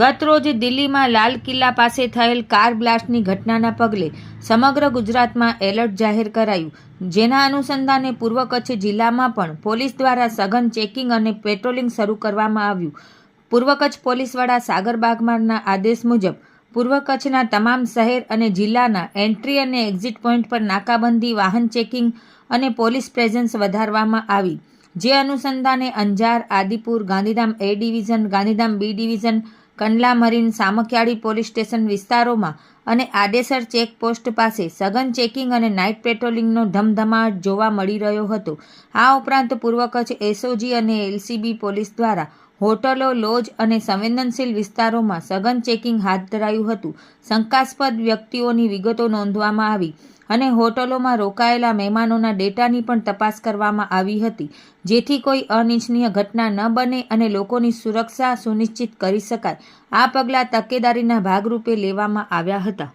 ગતરોજ દિલ્હીમાં લાલ કિલ્લા પાસે થયેલ કાર બ્લાસ્ટની ઘટનાના પગલે સમગ્ર ગુજરાતમાં એલર્ટ જાહેર કરાયું. જેના અનુસંધાને પૂર્વ કચ્છ જિલ્લામાં પણ પોલીસ દ્વારા સઘન ચેકિંગ અને પેટ્રોલિંગ શરૂ કરવામાં આવ્યું. પૂર્વ કચ્છ પોલીસ વડા સાગર બાગમારના આદેશ મુજબ, પૂર્વ કચ્છના તમામ શહેર અને જિલ્લાના એન્ટ્રી અને એક્ઝિટ પોઈન્ટ પર નાકાબંધી, વાહન ચેકિંગ અને પોલીસ પ્રેઝન્સ વધારવામાં આવી. જે અનુસંધાને Anjar, Adipur, Gandhidham A division, Gandhidham B division Kandla marine Samakhiyali police station વિસ્તારોમાં અને આડેસર ચેકપોસ્ટ પાસે સઘન ચેકિંગ અને નાઇટ પેટ્રોલિંગનો ધમધમાટ જોવા મળી રહ્યો હતો. આ ઉપરાંત પૂર્વ કચ્છ એસઓજી અને એલસીબી પોલીસ દ્વારા હોટલો, લોજ અને સંવેદનશીલ વિસ્તારોમાં સઘન ચેકિંગ હાથ ધરાયું હતું. શંકાસ્પદ વ્યક્તિઓની વિગતો નોંધવામાં આવી અને હોટલોમાં રોકાયેલા મહેમાનોના ડેટાની પણ તપાસ કરવામાં આવી હતી, જેથી કોઈ અનિચ્છનીય ઘટના ન બને અને લોકોની સુરક્ષા સુનિશ્ચિત કરી શકાય. આ પગલાં તકેદારીના ભાગરૂપે લેવામાં આવ્યા હતા.